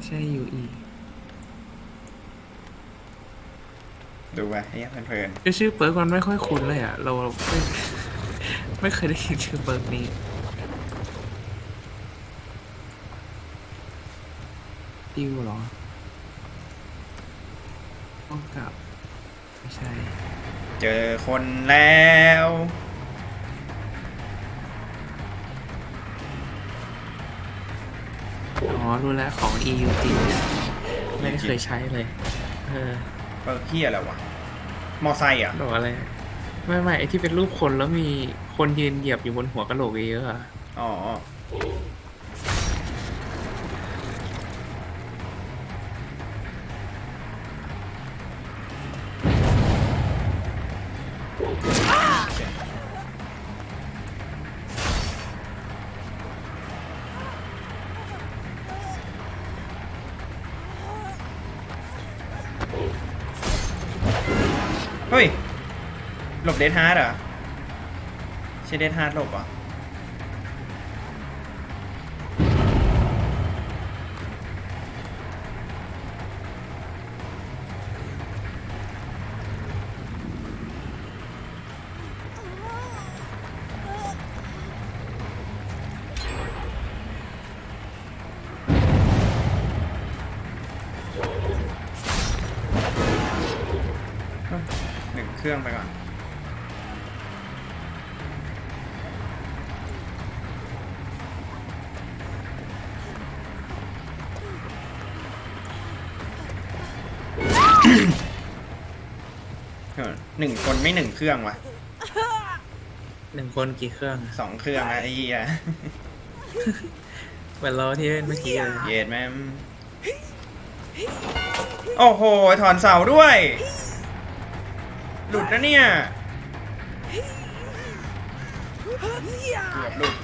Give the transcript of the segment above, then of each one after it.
ไม่ใช่ยูอีดูไปไอ้เหี้ยเพลินคือชื่อเปิร์กมันไม่ค่อยคุ้นเลยอะ เราไม่ ไม่เคยได้ยินชื่อเปิร์กนี้ดิวเหรอต้องกลับ ไม่ใช่ ๆเจอคนแล้ว รู้แล้วของ EU จริงไม่ได้เคยใช้เลย เออเปิดเฮียอะไรวะ มอไซค์อะบอกอะไร ไม่ไม่ไอที่เป็นรูปคนแล้วมีคนยืนเหยียบอยู่บนหัวกะโหลกเยอะๆอะอ๋ เฮ้ย หลบเดทฮาร์ดเหรอใช่เดทฮาร์ดหลบอะ นึ่งเครื่องไปก่อนเออหนึ่งคนไม่หนึ่งเครื่องวะหนึ่งคนกี่เครื่องอะสองเครื่องนะไอ้เหี้ยเหมือนเราที่เล่นเมื่อกี้เลยเย็ดแม่มโอ้โห ถอนเสาด้วย หลุดนะเนี่ยเกือบหลุด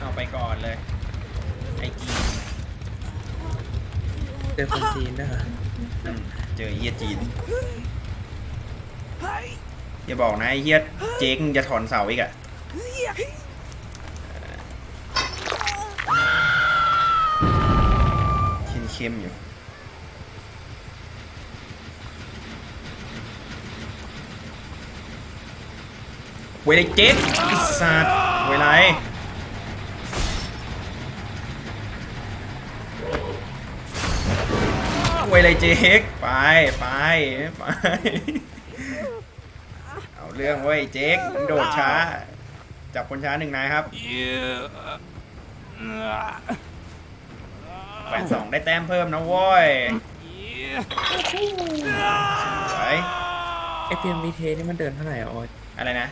เอาไปก่อนเลย ไอจีนเจอคนจีนด้วยเหรออืมเจอไอ้เฮียจีนอย่าบอกนะไอ้เฮียเจ๊กมึงจะถอนเสาอีกอะเข้มๆอยู่ เวลาเจ๊กไอิสัตว์ เวลาเวลาเจ๊กไปไปไปเอาเรื่องเว้ยเจ๊กมึงโดดช้า จับคนช้าหนึ่งนายครับแปดสองได้แต้มเพิ่มนะเว้ยสวยไอเพียมบีเทนี่มันเดินเท่าไหร่อะโอ๊ตอะไรนะ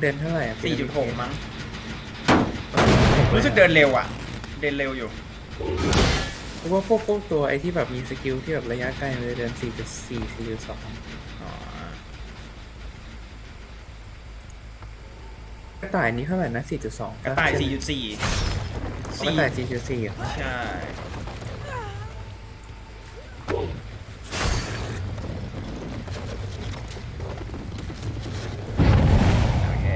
เดินเท่าไหร่อะ4.6มั้ง รู้สึกเดินเร็วอะ เดินเร็วอยู่ เพราะว่าพวกพวกตัวไอที่แบบมีสกิลที่แบบระยะไกลมันจะเดิน 4.4 4.2อ๋อกระต่ายนี้เท่าไหร่นะ 4.2กระต่าย 4.4 กระต่าย 4.4เหรอใช่ โอเค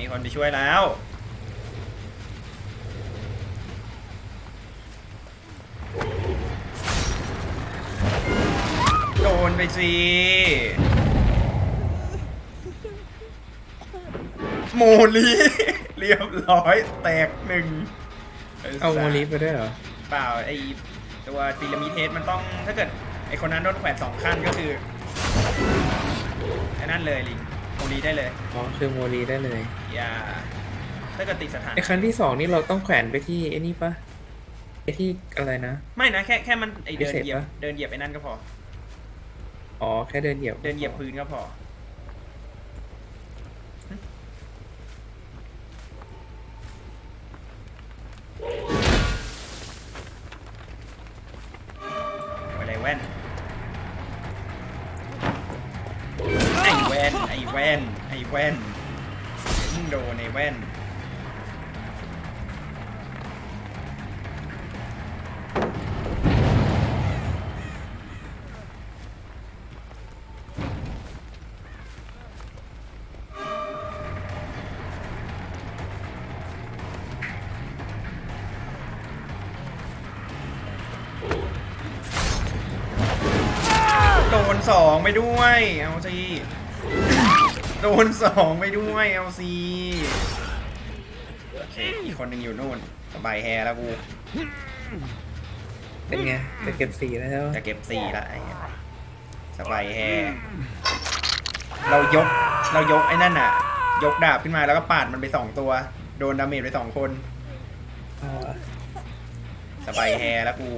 มีคนไปช่วยแล้ว โดนไปสิโมลีเรียบร้อยแตกหนึ่งเอาโมลีฟไปด้วยเหรอ เปล่าไอตัวพีระมิดเทสมันต้องถ้าเกิดไอคนนั้นโดนแขวนสองขั้นก็คือไอ้นั่นเลยลิงโม ลีได้เลยอ๋อคือโมลีได้เลยอย่าถ้าเกิดติดสถาน ไอ้ครั้งที่สองนี่เราต้องแขวนไปที่ไอ้นี่ปะไอ้ที่อะไรนะ ไม่นะแค่แค่มันไอเดินพิเศษเหยียบปะ เดินเหยียบไอ้นั่นก็พอ อ๋อแค่เดินเหยียบเดินเหยียบพื้นก็พอ อะไรแว่น แว่น ไอ้แว่นไอ้แว่นยิ่งโดนไอ้แว่น โดนสองไปด้วย เอาสิ โดนสองไปด้วยเอาสิโอเคอีกคนหนึ่งอยู่นู่นสบายแฮแล้วกูเป็นไงจะเก็บสีแล้วจะเก็บสี่ละไอ้เหี้ยสบายแฮเรายกเรายกไอ้นั่นน่ะ ยกดาบขึ้นมาแล้วก็ปาดมันไปสองตัว โดนดาเมจไปสองคนอ๋อสบายแฮแล้วกู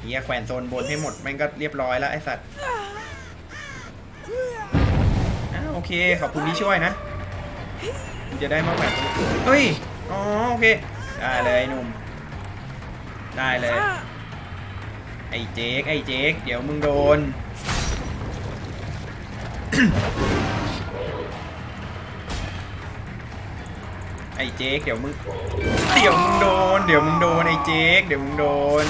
เฮียแขวนโซนบนให้หมดแม่งก็เรียบร้อยแล้วไอ้สัตว์อ้าวโอ เค ขอบคุณที่ช่วยนะจะได้มาแขวนตรงเฮ้ย อ๋อ โอเค ได้เลยหนุ่ม ได้เลย ไอ้เจ๊ก ไอ้เจ๊ก เดี๋ยวมึงโดน ไอ้เจ๊ก เดี๋ยวมึง เดี๋ยวมึงโดน เดี๋ยวมึงโดน ไอ้เจ๊ก เดี๋ยวมึงโดน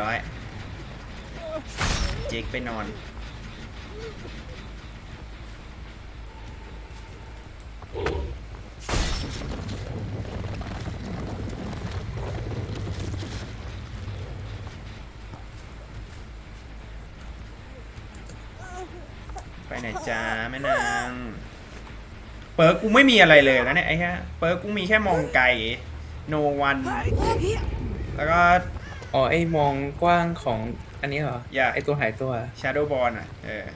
ร้อย เจคไปนอน ไปไหนจ้าแม่นาง เปิร์กกูไม่มีอะไรเลยนะเนี่ยไอ้แค่เปิร์กกูมีแค่มองไกลโนวัน แล้วก็ อ๋อไอ้มองกว้างของอันนี้เหรอ อย่า ไอ้ตัวหายตัว Shadow Ball อะ เออ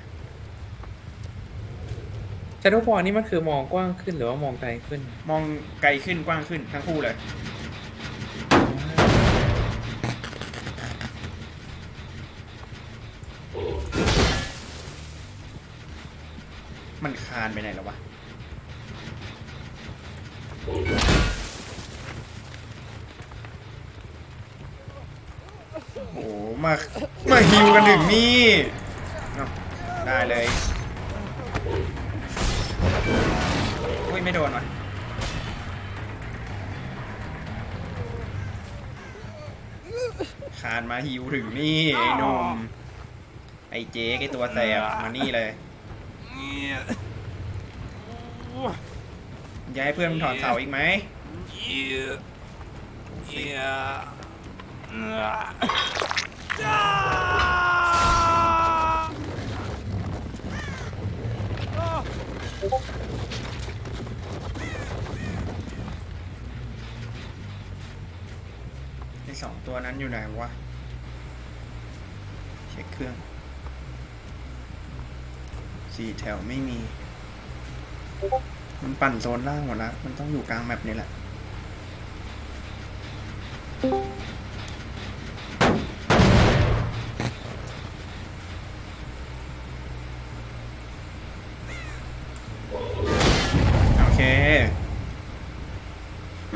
ชาร์ดบอลนี่มันคือมองกว้างขึ้นหรือว่ามองไกลขึ้น มองไกลขึ้นกว้างขึ้นทั้งคู่เลย มันคานไปไหนแล้ววะ โอ้โห มา มาฮิวกันถึงนี่ได้เลยอุ้ยไม่โดนว่ะคานมาฮิวถึงนี่ไอ้นมไอ้เจ๊ไอ้ตัวแสบมานี่เลยอยากให้เพื่อนมึงถอนเสาอีกไหม ไอสองตัวนั้นอยู่ไหนวะ เช็คเครื่องสี่แถวไม่มี มันปั่นโซนล่างหมดแล้ว มันต้องอยู่กลางแมปนี่แหละ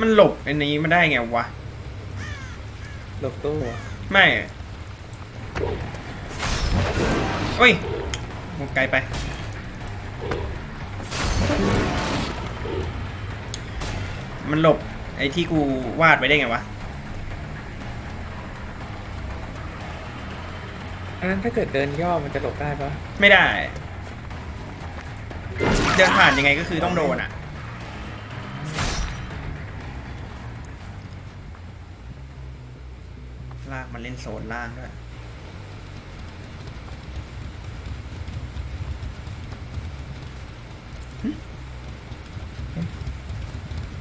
มันหลบอันนี้มาได้ไงวะ หลบตู้ไม่โอ้ยมไกลไป มันหลบไอ้ที่กูวาดไว้ได้ไงวะ อันนั้นถ้าเกิดเดินย่อมันจะหลบได้ปะไม่ได้ เดินผ่านยังไงก็คือต้องโดนอะ ลากมันเล่นโซนล่างด้วย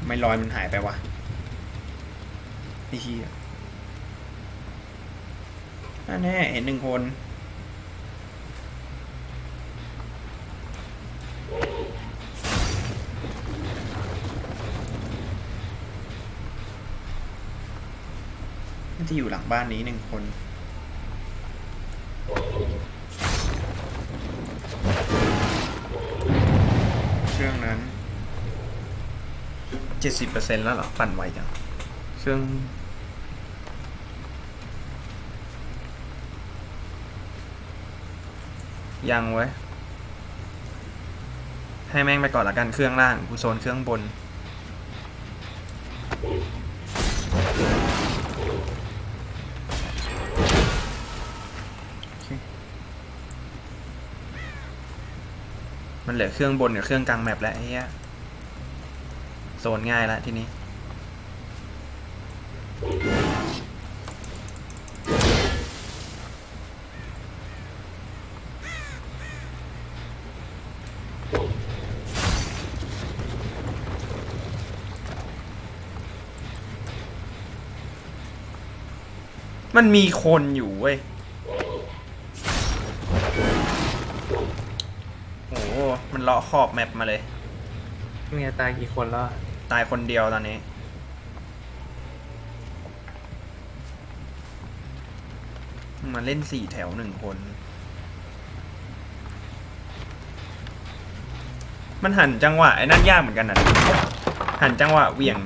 ไม่ลอยมันหายไปวะนี่ทีนั่นแน่เห็นหนึ่งคน น่าจะอยู่หลังบ้านนี้หนึ่งคน เครื่องนั้นเจ็ดสิบเปอร์เซ็นต์แล้วเหรอ ปั่นไวจัง เครื่องยังไว้ ให้แม่งไปก่อนละกันเครื่องล่างกูโซนเครื่องบน เหลือเครื่องบนกับเครื่องกลางแมปแล้วไอ้เหี้ยโซนง่ายแล้วทีนี้ มันมีคนอยู่เว้ย มันเลาะขอบแมปมาเลย เมียตายกี่คนแล้วอะตายคนเดียวตอนนี้มาเล่นสี่แถวหนึ่งคน มันหันจังหวะไอ้นั่นยากเหมือนกันนะหันจังหวะเหวี่ยง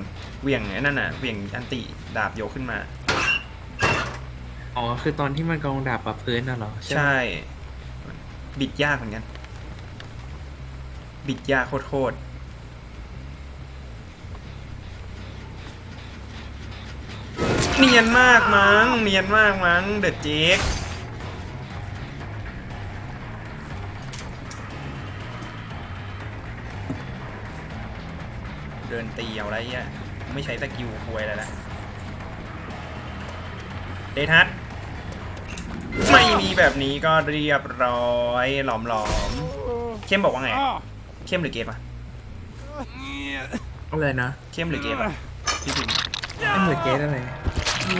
เหวี่ยงไอ้นั่นน่ะเหวี่ยงอันติดาบโยกขึ้นมา อ๋อ คือตอนที่มันกำลังดาบปรับพื้นน่ะเหรอใช่ไหมใช่ บิดยากเหมือนกัน บิดยากโคตรเนียนมากมั้ง เนียนมากมั้ง เดอะเจ๊กเดินตีเอาไรเงี้ยไม่ใช้สกิลควยอะไรละเดทัศน์ไม่มีแบบนี้ก็เรียบร้อยหลอมๆ เข้มบอกว่าไง เข้มหรือเกมอะอะไรนะเข้มหรือเกมอะพี่พิมพ์ไม่เหมือนเกสอะไรที่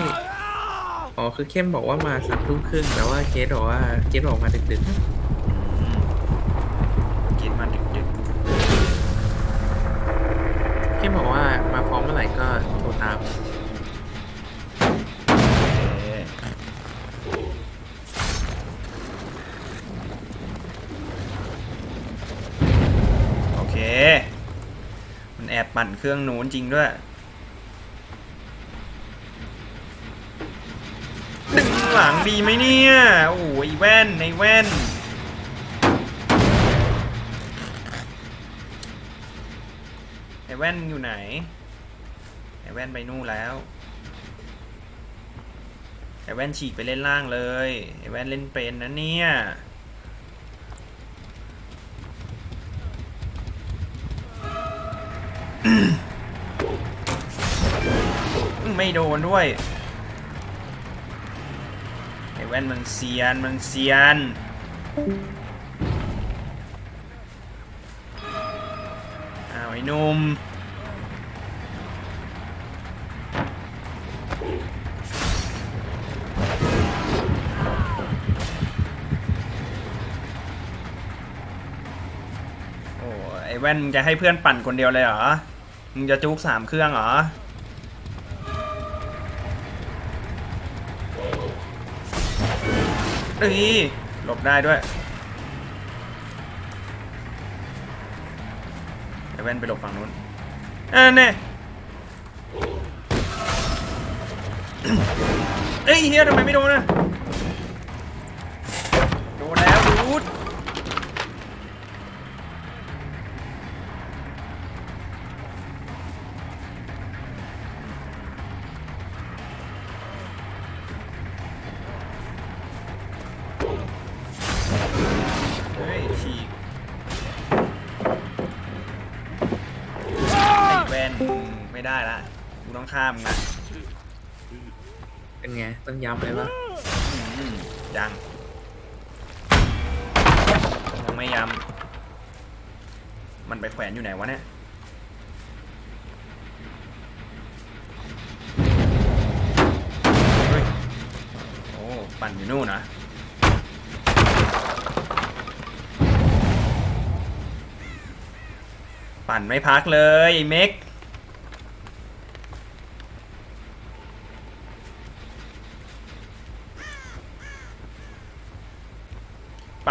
อ๋อคือเข้มบอกว่ามาสามทุ่มครึ่งแต่ว่าเกสบอกว่าเกสบอกมาดึกอืมเกมมาดึกดึกๆเข้มบอกว่ามาพร้อมเมื่อไหร่ก็โทรตาม แอบปั่นเครื่องโน้นจริงด้วยดึงหลังดีไหมเนี่ย โอ้โหไอ้แว่นไอ้แว่น ไอแว่นอยู่ไหน ไอแว่นไปนู่นแล้ว ไอแว่นฉีกไปเล่นล่างเลย ไอแว่นเล่นเป็นนะเนี่ย ไม่โดนด้วยไอ้แว่นมึงเซียนมึงเซียนอ้าวไอ้หนุ่มโอ้ไอ้แว่นมึงจะให้เพื่อนปั่นคนเดียวเลยเหรอ มึงจะจุกสามเครื่องเหรอเอ้ยหลบได้ด้วยไอ้แว่นไปหลบฝั่งนู้นเอ่าเนี่ยเอ้ยเฮียทำไมไม่โดนอะ ไม่ได้ละกูต้องข้ามมึงละเป็นไง ต้องย้ำเลยว่าอืมยัง ยังไม่ย้ำมันไปแขวนอยู่ไหนวะเนี่ยเฮ้ยโอ้ปั่นอยู่นู่นนะปั่นไม่พักเลยไอ้เม็ก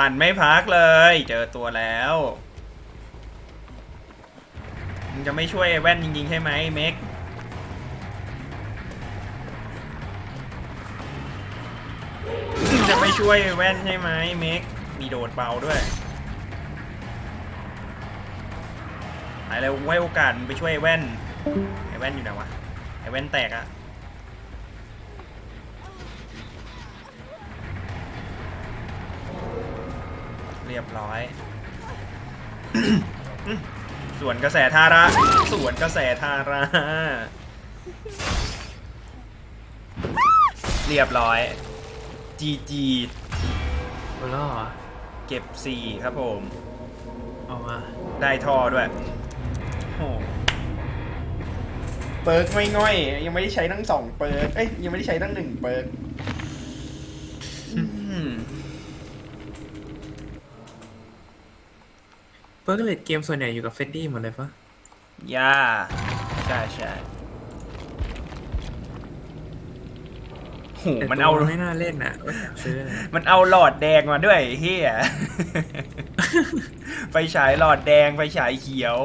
ปั่นไม่พักเลย เจอตัวแล้วมึงจะไม่ช่วยไอ้แว่นจริงๆใช่ไหมเม็กจะไม่ช่วยแว่นใช่ไหมเม็กมีโดดเบาด้วยหายแล้วไว้โอกาสมึงไปช่วยแว่นไอ้แว่นอยู่ไหนวะไอ้แว่นแตกอะ เรียบร้อย ส่วนกระแสทาระ ส่วนกระแสทาระ เรียบร้อย GG โอ้ล่อเก็บ4ครับผม เอามา ได้ท่อด้วยโอ้เปิร์กไม่ง่อย ยังไม่ได้ใช้ทั้งสองเปิร์กเอ้ยยังไม่ได้ใช้ทั้งหนึ่งเปิร์กอืม เปิ ร์กเลดเกมส่วนใหญ่อยู่กับเฟดดี้หมดเลยปะย่าใช่ใช่โหแต่มันเอาตัวไม่น่าเล่นอะก็อยากซื้อเลยมันเอาหลอดแดงมาด้วยไอ้เฮีย ไฟฉายหลอดแดงไฟฉายเขียว